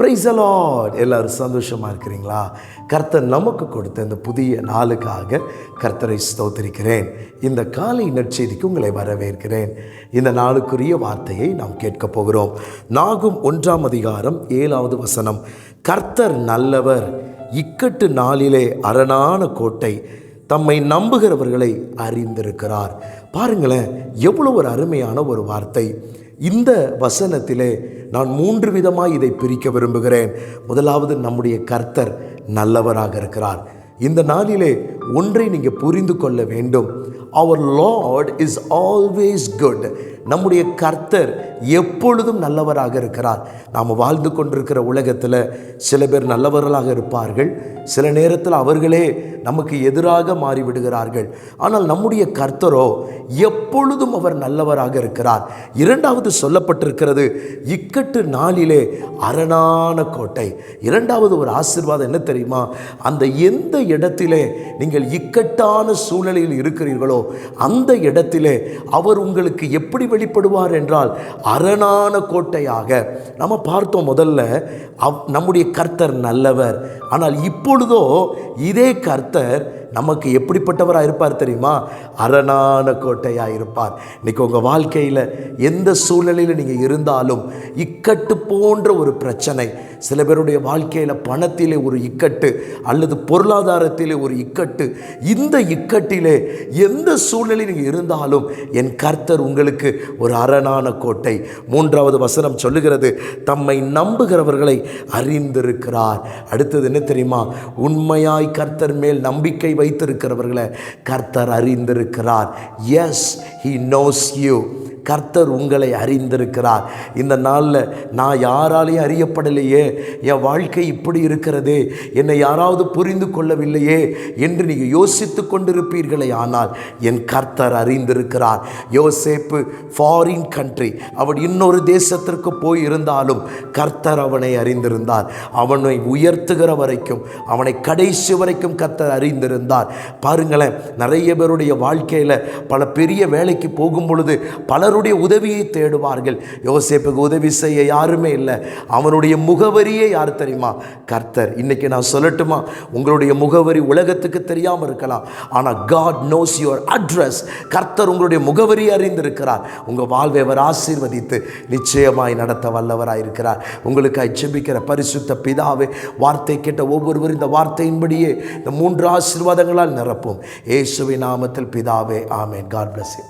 Price allot எல்லாரும் சந்தோஷமாக இருக்கிறீங்களா? கர்த்தர் நமக்கு கொடுத்த இந்த புதிய நாளுக்காக கர்த்தரை ஸ்தோத்திரிக்கிறேன். இந்த காலை நற்செய்திக்கு உங்களை வரவேற்கிறேன். இந்த நாளுக்குரிய வார்த்தையை நாம் கேட்கப் போகிறோம். நாகும் ஒன்றாம் அதிகாரம் ஏழாவது வசனம். கர்த்தர் நல்லவர் இக்கட்டு நாளிலே அரணான கோட்டை தம்மை நம்புகிறவர்களை அறிந்திருக்கிறார். பாருங்களேன் எவ்வளோ ஒரு அருமையான ஒரு வார்த்தை. இந்த வசனத்திலே நான் மூன்று விதமாக இதை பிரிக்க விரும்புகிறேன். முதலாவது நம்முடைய கர்த்தர் நல்லவராக இருக்கிறார். இந்த நாளிலே ஒன்றை நீங்கள் புரிந்து கொள்ள வேண்டும். அவர் லார்ட் இஸ் ஆல்வேஸ் குட் நம்முடைய கர்த்தர் எப்பொழுதும் நல்லவராக இருக்கிறார். நாம் வாழ்ந்து கொண்டிருக்கிற உலகத்தில் சில பேர் நல்லவர்களாக இருப்பார்கள். சில நேரத்தில் அவர்களே நமக்கு எதிராக மாறிவிடுகிறார்கள். ஆனால் நம்முடைய கர்த்தரோ எப்பொழுதும் அவர் நல்லவராக இருக்கிறார். இரண்டாவது சொல்லப்பட்டிருக்கிறது இக்கட்டு நாளிலே அரணான கோட்டை. இரண்டாவது ஒரு ஆசிர்வாதம் என்ன தெரியுமா? அந்த எந்த இடத்திலே நீங்கள் இக்கட்டான சூழ்நிலையில் இருக்கிறீர்களோ அந்த இடத்திலே அவர் உங்களுக்கு எப்படி வெளிப்படுவார் என்றால் அரணான கோட்டையாக நம்ம பார்த்தோம் முதல்ல அவ் நம்முடைய கர்த்தர் நல்லவர். ஆனால் இப்பொழுதோ இதே கர்த்தர் நமக்கு எப்படிப்பட்டவராக இருப்பார் தெரியுமா? அரணான கோட்டையாக இருப்பார். இன்றைக்கி உங்கள் வாழ்க்கையில் எந்த சூழ்நிலையில் நீங்கள் இருந்தாலும் இக்கட்டு போன்ற ஒரு பிரச்சனை சில பேருடைய வாழ்க்கையில் பணத்திலே ஒரு இக்கட்டு அல்லது பொருளாதாரத்திலே ஒரு இக்கட்டு இந்த இக்கட்டிலே எந்த சூழ்நிலையில் நீங்கள் இருந்தாலும் என் கர்த்தர் உங்களுக்கு ஒரு அரணான கோட்டை. மூன்றாவது வசனம் சொல்லுகிறது தம்மை நம்புகிறவர்களை அறிந்திருக்கிறார். அடுத்தது என்ன தெரியுமா? உண்மையாய் கர்த்தர் மேல் நம்பிக்கை வைத்திருக்கிறவர்களை கர்த்தர் அறிந்திருக்கிறார். எஸ் ஹி நோஸ் யூ கர்த்தர் உங்களை அறிந்திருக்கிறார். இந்த நாளில் நான் யாராலையும் அறியப்படலையே? என் வாழ்க்கை இப்படி இருக்கிறது? என்னை யாராவது புரிந்து கொள்ளவில்லையே? என்று நீங்கள் யோசித்து கொண்டிருப்பீர்களே ஆனால் என் கர்த்தர் அறிந்திருக்கிறார். யோசேப்பு ஃபாரின் கண்ட்ரி அவன் இன்னொரு தேசத்திற்கு போய் இருந்தாலும் கர்த்தர் அவனை அறிந்திருந்தார். அவனை உயர்த்துகிற வரைக்கும் அவனை கடைசி வரைக்கும் கர்த்தர் அறிந்திருந்தார். பாருங்களேன் நிறைய பேருடைய வாழ்க்கையில் பல பெரிய வேலைக்கு போகும் பொழுது பலருடைய உதவியை தேடுவார்கள். யோசேப்புக்கு உதவி செய்ய யாருமே இல்லை. அவனுடைய முகவரியே யார் தெரியுமா? கர்த்தர். இன்னைக்கு நான் சொல்லட்டுமா? உங்களுடைய முகவரி உலகத்துக்கு தெரியாமல் இருக்கலாம். ஆனால் காட் நோஸ் யுவர் அட்ரஸ் கர்த்தர் உங்களுடைய முகவரி அறிந்திருக்கிறார். உங்கள் வாழ்வை அவர் ஆசீர்வதித்து நிச்சயமாய் நடத்த வல்லவராயிருக்கிறார் உங்களுக்கு ஜெபிக்கிற பரிசுத்த பிதாவே வார்த்தை கேட்ட ஒவ்வொருவரும் இந்த வார்த்தையின்படியே இந்த மூன்று ஆசீர்வாதங்களால் நிரப்பும். இயேசுவின் நாமத்தில் பிதாவே ஆமேன். God plus